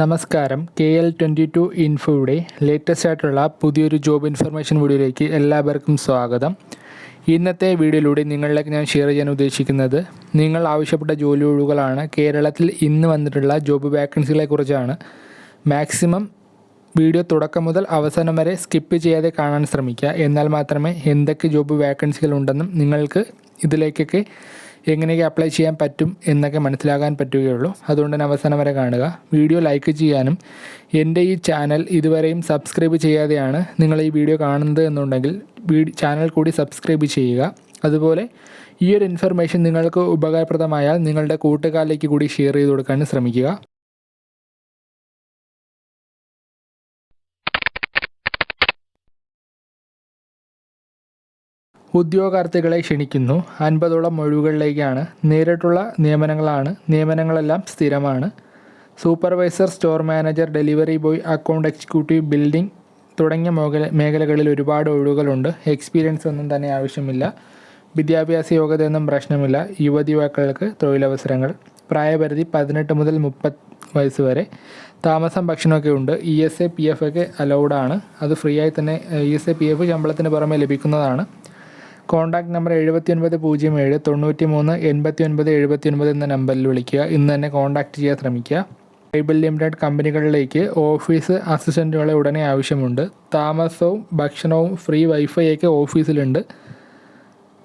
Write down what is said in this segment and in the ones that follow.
നമസ്കാരം. K L twenty two ഇൻഫോയുടെ latest ആയിട്ടുള്ള പുതിയൊരു ജോബ് ഇൻഫർമേഷൻ വീഡിയോയിലേക്ക് എല്ലാവർക്കും സ്വാഗതം. ഇന്നത്തെ വീഡിയോയിലൂടെ നിങ്ങളിലേക്ക് ഞാൻ ഷെയർ ചെയ്യാൻ ഉദ്ദേശിക്കുന്നത് നിങ്ങൾ ആവശ്യപ്പെട്ട ജോലി ഒഴിവുകളാണ്. കേരളത്തിൽ ഇന്ന് വന്നിട്ടുള്ള ജോബ് വാക്കൻസികളെ കുറിച്ചാണ്. മാക്സിമം വീഡിയോ തുടക്കം മുതൽ അവസാനം വരെ സ്കിപ്പ് ചെയ്യാതെ കാണാൻ ശ്രമിക്കുക. എന്നാൽ മാത്രമേ എന്തൊക്കെ ജോബ് വാക്കൻസികൾ ഉണ്ടെന്നും നിങ്ങൾക്ക് ഇതിലേക്കൊക്കെ എങ്ങനെയൊക്കെ അപ്ലൈ ചെയ്യാൻ പറ്റും എന്നൊക്കെ മനസ്സിലാകാൻ പറ്റുകയുള്ളൂ. അതുകൊണ്ട് തന്നെ അവസാനം വരെ കാണുക. വീഡിയോ ലൈക്ക് ചെയ്യാനും എന്റെ ഈ ചാനൽ ഇതുവരെയും സബ്സ്ക്രൈബ് ചെയ്യാതെയാണ് നിങ്ങൾ ഈ വീഡിയോ കാണുന്നത് എന്നുണ്ടെങ്കിൽ ചാനൽ കൂടി സബ്സ്ക്രൈബ് ചെയ്യുക. അതുപോലെ ഈ ഒരു ഇൻഫർമേഷൻ നിങ്ങൾക്ക് ഉപകാരപ്രദമായാൽ നിങ്ങളുടെ കൂട്ടുകാരിലേക്ക് കൂടി ഷെയർ ചെയ്ത് കൊടുക്കാൻ ശ്രമിക്കുക. ഉദ്യോഗാർത്ഥികളെ ക്ഷണിക്കുന്നു. അൻപതോളം ഒഴിവുകളിലേക്കാണ്. നേരിട്ടുള്ള നിയമനങ്ങളാണ്. നിയമനങ്ങളെല്ലാം സ്ഥിരമാണ്. Supervisor store manager delivery boy account executive building തുടങ്ങിയ മേഖല മേഖലകളിൽ ഒരുപാട് ഒഴിവുകളുണ്ട്. എക്സ്പീരിയൻസ് ഒന്നും തന്നെ ആവശ്യമില്ല. വിദ്യാഭ്യാസ യോഗ്യതയൊന്നും പ്രശ്നമില്ല. യുവതി യുവാക്കൾക്ക് തൊഴിലവസരങ്ങൾ. പ്രായപരിധി പതിനെട്ട് മുതൽ മുപ്പത് വയസ്സ് വരെ. താമസം ഭക്ഷണമൊക്കെ ഉണ്ട്. E S A P F ഒക്കെ അലൗഡാണ് അത് ഫ്രീ ആയി തന്നെ E S A P F ശമ്പളത്തിന് പുറമെ ലഭിക്കുന്നതാണ്. കോൺടാക്ട് നമ്പർ എഴുപത്തി ഒൻപത് പൂജ്യം ഏഴ് തൊണ്ണൂറ്റി മൂന്ന് എൺപത്തി ഒൻപത് എഴുപത്തി ഒൻപത് എന്ന നമ്പറിൽ വിളിക്കുക. ഇന്ന് തന്നെ കോൺടാക്ട് ചെയ്യാൻ ശ്രമിക്കുക. ട്രൈബൽ ലിമിറ്റഡ് കമ്പനികളിലേക്ക് ഓഫീസ് അസിസ്റ്റന്റുകളെ ഉടനെ ആവശ്യമുണ്ട്. താമസവും ഭക്ഷണവും ഫ്രീ വൈഫൈ ഒക്കെ ഓഫീസിലുണ്ട്.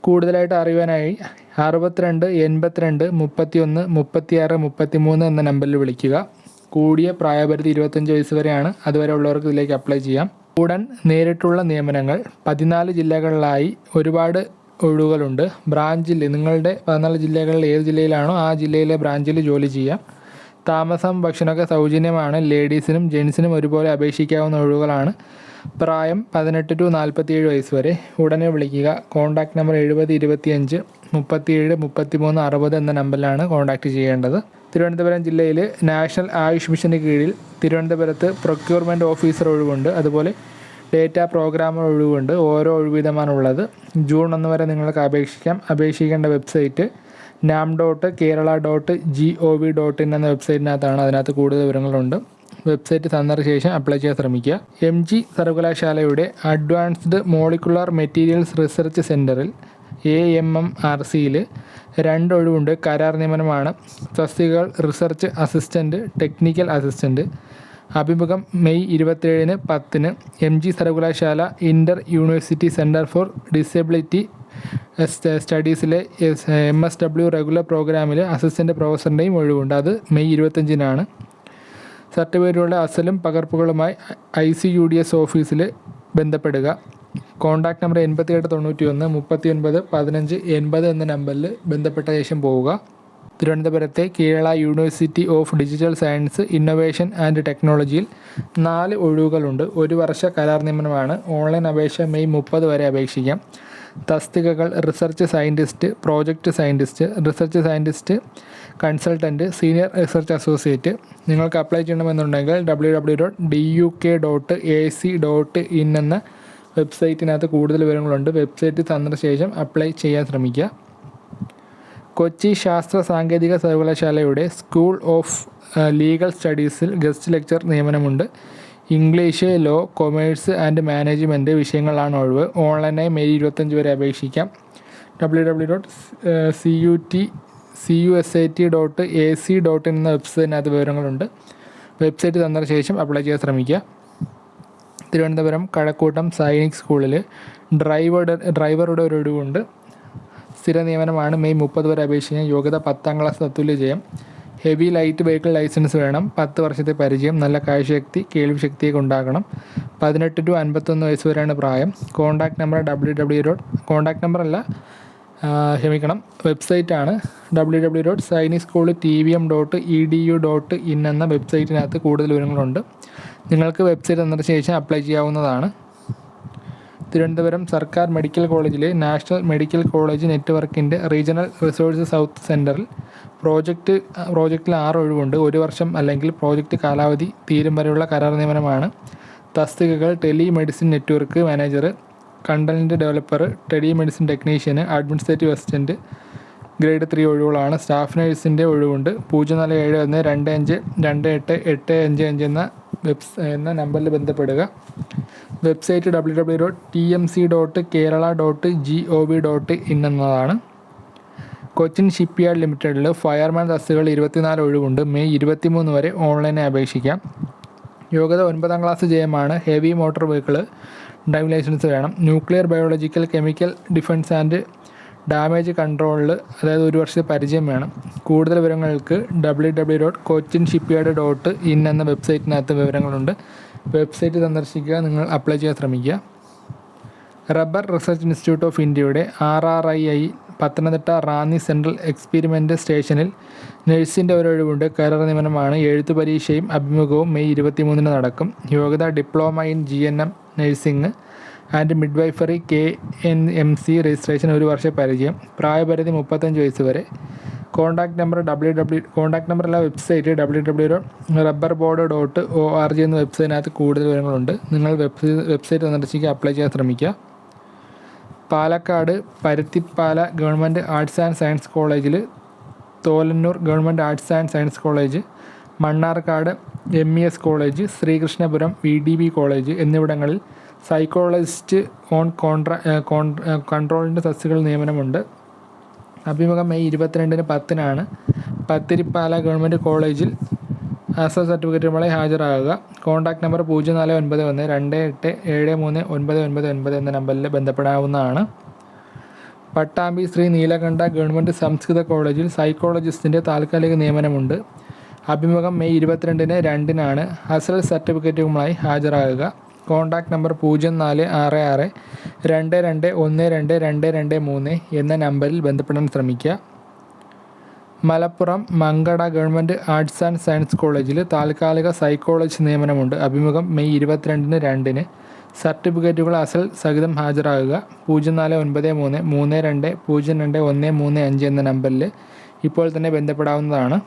കൂടുതലായിട്ട് അറിയാനായി അറുപത്തിരണ്ട് എൺപത്തിരണ്ട് മുപ്പത്തിയൊന്ന് മുപ്പത്തിയാറ് മുപ്പത്തിമൂന്ന് എന്ന നമ്പറിൽ വിളിക്കുക. കൂടിയ പ്രായപരിധി ഇരുപത്തഞ്ച് വയസ്സ് വരെയാണ്. അതുവരെ ഉള്ളവർക്ക് ഇതിലേക്ക് അപ്ലൈ ചെയ്യാം. ഉടൻ നേരിട്ടുള്ള നിയമനങ്ങൾ പതിനാല് ജില്ലകളിലായി ഒരുപാട് ഒഴിവുകളുണ്ട്. ബ്രാഞ്ചിൽ നിങ്ങളുടെ പതിനാല് ജില്ലകളിൽ ഏത് ജില്ലയിലാണോ ആ ജില്ലയിലെ ബ്രാഞ്ചിൽ ജോലി ചെയ്യാം. താമസം ഭക്ഷണമൊക്കെ സൗജന്യമാണ്. ലേഡീസിനും ജെൻസിനും ഒരുപോലെ അപേക്ഷിക്കാവുന്ന ഒഴിവുകളാണ്. പ്രായം പതിനെട്ട് ടു നാൽപ്പത്തിയേഴ് വയസ്സ് വരെ. ഉടനെ വിളിക്കുക. കോൺടാക്ട് നമ്പർ എഴുപത് ഇരുപത്തിയഞ്ച് മുപ്പത്തിയേഴ് മുപ്പത്തിമൂന്ന് അറുപത് എന്ന നമ്പറിലാണ് കോൺടാക്ട് ചെയ്യേണ്ടത്. തിരുവനന്തപുരം ജില്ലയിൽ നാഷണൽ ആയുഷ് മിഷന് കീഴിൽ തിരുവനന്തപുരത്ത് പ്രൊക്യൂർമെന്റ് ഓഫീസർ ഒഴിവുണ്ട്. അതുപോലെ ഡേറ്റ പ്രോഗ്രാമർ ഒഴിവുണ്ട്. ഓരോ ഒഴിവിധമാണുള്ളത് ജൂൺ ഒന്ന് വരെ നിങ്ങൾക്ക് അപേക്ഷിക്കാം. അപേക്ഷിക്കേണ്ട വെബ്സൈറ്റ് നാം dot Kerala dot G O V dot in എന്ന വെബ്സൈറ്റിനകത്താണ് അതിനകത്ത് കൂടുതൽ വിവരങ്ങളുണ്ട്. വെബ്സൈറ്റ് തന്നതിന് ശേഷം അപ്ലൈ ചെയ്യാൻ ശ്രമിക്കുക. എം ജി സർവകലാശാലയുടെ അഡ്വാൻസ്ഡ് മോളിക്കുലർ മെറ്റീരിയൽസ് റിസർച്ച് സെന്ററിൽ എ എം എം ആർ സിയിൽ രണ്ട് ഒഴിവുണ്ട്. കരാർ നിയമനമാണ്. തസ്തികകൾ റിസർച്ച് അസിസ്റ്റന്റ് ടെക്നിക്കൽ അസിസ്റ്റന്റ് അഭിമുഖം മെയ് ഇരുപത്തേഴിന് പത്തിന് എം ജി സർവകലാശാല inter university centre for disability സ്റ്റഡീസിലെ M S W regular പ്രോഗ്രാമിൽ അസിസ്റ്റന്റ് പ്രൊഫസറിന്റെയും ഒഴിവുണ്ട്. അത് മെയ് ഇരുപത്തഞ്ചിനാണ് സർട്ടിഫിക്കറ്റുകളുടെ അസലും പകർപ്പുകളുമായി I C U D S ഓഫീസിൽ ബന്ധപ്പെടുക. കോൺടാക്റ്റ് നമ്പർ എൺപത്തിയെട്ട് തൊണ്ണൂറ്റി ഒന്ന് മുപ്പത്തി ഒൻപത് പതിനഞ്ച് എൺപത് എന്ന നമ്പറിൽ ബന്ധപ്പെട്ട ശേഷം പോവുക. തിരുവനന്തപുരത്തെ Kerala university of digital science innovation and ടെക്നോളജിയിൽ നാല് ഒഴിവുകളുണ്ട്. ഒരു വർഷ കരാർ നിയമനമാണ്. ഓൺലൈൻ അപേക്ഷ മെയ് മുപ്പത് വരെ അപേക്ഷിക്കാം. തസ്തികകൾ research scientist project scientist research scientist consultant senior research associate. നിങ്ങൾക്ക് അപ്ലൈ ചെയ്യണമെന്നുണ്ടെങ്കിൽ W W dot D U K dot A C dot in എന്ന വെബ്സൈറ്റിനകത്ത് കൂടുതൽ വിവരങ്ങളുണ്ട്. വെബ്സൈറ്റ് സന്ദർശിച്ച ശേഷം അപ്ലൈ ചെയ്യാൻ ശ്രമിക്കുക. കൊച്ചി ശാസ്ത്ര സാങ്കേതിക സർവകലാശാലയുടെ സ്കൂൾ ഓഫ് ലീഗൽ സ്റ്റഡീസിൽ guest lecture നിയമനമുണ്ട്. English law commerce and management വിഷയങ്ങളാണ് ഒഴിവ്. ഓൺലൈനായി മെയ് ഇരുപത്തഞ്ച് വരെ അപേക്ഷിക്കാം. W W dot C U T C U S I T dot A C dot in എന്ന വെബ്സൈറ്റിനകത്ത് വിവരങ്ങളുണ്ട്. വെബ്സൈറ്റ് തന്നതിന് ശേഷം അപ്ലൈ ചെയ്യാൻ ശ്രമിക്കുക. തിരുവനന്തപുരം കഴക്കൂട്ടം സൈനിക് സ്കൂളിൽ ഡ്രൈവറുടെ ഡ്രൈവറുടെ ഒരു ഒഴിവുണ്ട്. സ്ഥിര നിയമനമാണ് മെയ് മുപ്പത് വരെ അപേക്ഷിക്കാൻ യോഗ്യത പത്താം ക്ലാസ് തത്തുല്യ ജയം. ഹെവി ലൈറ്റ് വെഹിക്കിൾ ലൈസൻസ് വേണം. പത്ത് വർഷത്തെ പരിചയം നല്ല കാഴ്ചശക്തി കേൾവി ശക്തിയൊക്കെ ഉണ്ടാകണം. പതിനെട്ട് ടു അൻപത്തൊന്ന് വയസ്സ് വരെയാണ് പ്രായം. Contact number W W dot contact number അല്ല ക്ഷമിക്കണം വെബ്സൈറ്റാണ് W W dot Saini school T V M dot E D U dot in എന്ന വെബ്സൈറ്റിനകത്ത് കൂടുതൽ വിവരങ്ങളുണ്ട്. നിങ്ങൾക്ക് വെബ്സൈറ്റ് സന്ദർശിച്ച ശേഷം അപ്ലൈ ചെയ്യാവുന്നതാണ്. തിരുവനന്തപുരം സർക്കാർ മെഡിക്കൽ കോളേജിലെ നാഷണൽ മെഡിക്കൽ കോളേജ് നെറ്റ്വർക്കിന്റെ റീജിയണൽ റിസോഴ്സ് സൗത്ത് സെന്ററിൽ പ്രോജക്റ്റ് പ്രോജക്റ്റിൽ ആറ് ഒഴിവുണ്ട്. ഒരു വർഷം അല്ലെങ്കിൽ പ്രോജക്റ്റ് കാലാവധി തീരും വരെയുള്ള കരാർ നിയമനമാണ്. തസ്തികകൾ tele medicine network manager content developer tele medicine ടെക്നീഷ്യന് administrative assistant grade three ഒഴിവുകളാണ്. സ്റ്റാഫ് നഴ്സിന്റെ ഒഴിവുണ്ട്. പൂജ്യം നാല് ഏഴ് ഒന്ന് രണ്ട് അഞ്ച് രണ്ട് എട്ട് എട്ട് അഞ്ച് അഞ്ച് എന്ന വെബ്സ് എന്ന നമ്പറിൽ ബന്ധപ്പെടുക. Website W W dot T M C dot Kerala dot G O V dot in എന്നതാണ്. കൊച്ചിൻ ഷിപ്പ് യാർഡ് ലിമിറ്റഡിൽ ഫയർമാൻ തസ്തികൾ ഇരുപത്തിനാല് ഒഴിവുണ്ട്. മെയ് ഇരുപത്തിമൂന്ന് വരെ ഓൺലൈനായി അപേക്ഷിക്കാം. യോഗ്യത ഒൻപതാം class ജയമാണ്. Heavy motor vehicle driving licence വേണം. Nuclear biological chemical defence and damage കൺട്രോളിൽ അതായത് ഒരു വർഷത്തെ പരിചയം വേണം. കൂടുതൽ വിവരങ്ങൾക്ക് W W dot Cochin ship yard dot in എന്ന വെബ്സൈറ്റിനകത്ത് വിവരങ്ങളുണ്ട്. വെബ്സൈറ്റ് സന്ദർശിക്കുക നിങ്ങൾ അപ്ലൈ ചെയ്യാൻ ശ്രമിക്കുക. റബ്ബർ റിസർച്ച് ഇൻസ്റ്റിറ്റ്യൂട്ട് ഓഫ് ഇന്ത്യയുടെ R R I I Pathanamthitta Ranni central experiment സ്റ്റേഷനിൽ നഴ്സിന്റെ ഒരൊഴിവുണ്ട് കരാർ നിയമനമാണ്. എഴുത്തു പരീക്ഷയും അഭിമുഖവും മെയ് ഇരുപത്തിമൂന്നിന് നടക്കും. യോഗ്യത diploma in G N M nursing and midwifery K N M C registration ഒരു വർഷ പരിചയം. പ്രായപരിധി മുപ്പത്തഞ്ച് വയസ്സ് വരെ. Contact number W W contact നമ്പറുള്ള website W W dot rubber board dot O R G എന്ന വെബ്സൈറ്റിനകത്ത് കൂടുതൽ വിവരങ്ങളുണ്ട്. നിങ്ങൾ വെബ്സൈറ്റ് വെബ്സൈറ്റ് സന്ദർശിക്കുക അപ്ലൈ ചെയ്യാൻ ശ്രമിക്കുക. Palakkad Paruthippala government arts and science കോളേജിൽ Tholanoor government arts and science college Mannarkkad M E S college Sreekrishnapuram V D B college എന്നിവിടങ്ങളിൽ psychologist on contra കൺട്രോളിന്റെ സസ്യകൾ നിയമനമുണ്ട്. അഭിമുഖം മെയ് ഇരുപത്തിരണ്ടിന് പത്തിനാണ്. പത്തിരിപ്പാല ഗവൺമെന്റ് കോളേജിൽ ആസ സർട്ടിഫിക്കറ്റുമായി ഹാജരാകുക. കോൺടാക്ട് നമ്പർ പൂജ്യം നാല് ഒൻപത് ഒന്ന് രണ്ട് എട്ട് ഏഴ് മൂന്ന് ഒൻപത് ഒൻപത് ഒൻപത് എന്ന നമ്പറിൽ ബന്ധപ്പെടാവുന്നതാണ്. പട്ടാമ്പി ശ്രീ നീലകണ്ഠ ഗവൺമെന്റ് സംസ്കൃത കോളേജിൽ സൈക്കോളജിസ്റ്റിന്റെ താൽക്കാലിക നിയമനമുണ്ട്. അഭിമുഖം മെയ് ഇരുപത്തിരണ്ടിന് രണ്ടിനാണ് അസൽ സർട്ടിഫിക്കറ്റുകളുമായി ഹാജരാകുക. കോൺടാക്ട് നമ്പർ പൂജ്യം നാല് ആറ് ആറ് രണ്ട് രണ്ട് ഒന്ന് രണ്ട് രണ്ട് രണ്ട് മൂന്ന് എന്ന നമ്പറിൽ ബന്ധപ്പെടാൻ ശ്രമിക്കുക. Malappuram Mankada government arts and science കോളേജിൽ താൽക്കാലിക സൈക്കോളജി നിയമനമുണ്ട്. അഭിമുഖം മെയ് ഇരുപത്തിരണ്ടിന് രണ്ടിന്. സർട്ടിഫിക്കറ്റുകൾ അസൽ സഹിതം ഹാജരാകുക. പൂജ്യം നാല് ഒൻപത് മൂന്ന് മൂന്ന് രണ്ട് പൂജ്യം രണ്ട് ഒന്ന് മൂന്ന് അഞ്ച് എന്ന നമ്പറിൽ ഇപ്പോൾ തന്നെ ബന്ധപ്പെടാവുന്നതാണ്.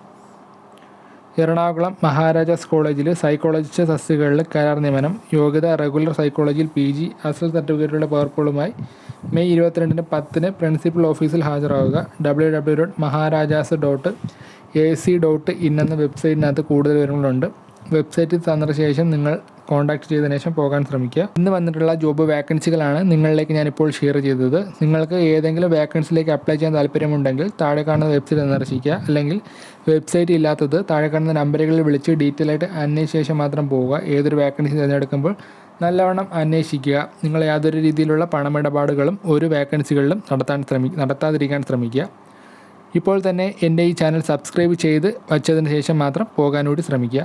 എറണാകുളം മഹാരാജാസ് കോളേജിൽ സൈക്കോളജിസ്റ്റ് തസ്തികകളിൽ കരാർ നിയമനം യോഗ്യത റെഗുലർ സൈക്കോളജിയിൽ പി ജി അസൽ സർട്ടിഫിക്കറ്റുകളുടെ പകർപ്പുകളുമായി മെയ് ഇരുപത്തിരണ്ടിന് പത്തിന് പ്രിൻസിപ്പൽ ഓഫീസിൽ ഹാജരാകുക W W dot Maharajas dot A C dot in എന്ന വെബ്സൈറ്റിനകത്ത് കൂടുതൽ വിവരങ്ങളുണ്ട്. വെബ്സൈറ്റിൽ തന്നതിന് ശേഷം നിങ്ങൾ കോൺടാക്ട് ചെയ്തതിനു ശേഷം പോകാൻ ശ്രമിക്കുക. ഇന്ന് വന്നിട്ടുള്ള ജോബ് വാക്കൻസികളാണ് നിങ്ങളിലേക്ക് ഞാനിപ്പോൾ ഷെയർ ചെയ്തത്. നിങ്ങൾക്ക് ഏതെങ്കിലും വാക്കൻസിയിലേക്ക് അപ്ലൈ ചെയ്യാൻ താല്പര്യമുണ്ടെങ്കിൽ താഴെ കാണുന്ന വെബ്സൈറ്റ് സന്ദർശിക്കുക. അല്ലെങ്കിൽ വെബ്സൈറ്റ് ഇല്ലാത്തത് താഴെ കാണുന്ന നമ്പറുകളിൽ വിളിച്ച് ഡീറ്റെയിൽ ആയിട്ട് അന്വേഷിച്ച ശേഷം മാത്രം പോവുക. ഏതൊരു വാക്കൻസി തിരഞ്ഞെടുക്കുമ്പോൾ നല്ലവണ്ണം അന്വേഷിക്കുക. നിങ്ങൾ യാതൊരു രീതിയിലുള്ള പണമിടപാടുകളും ഒരു വാക്കൻസികളിലും നടത്താൻ ശ്രമി നടത്താതിരിക്കാൻ ശ്രമിക്കുക. ഇപ്പോൾ തന്നെ എന്റെ ഈ ചാനൽ സബ്സ്ക്രൈബ് ചെയ്ത് വച്ചതിന് ശേഷം മാത്രം പോകാൻ ശ്രമിക്കുക.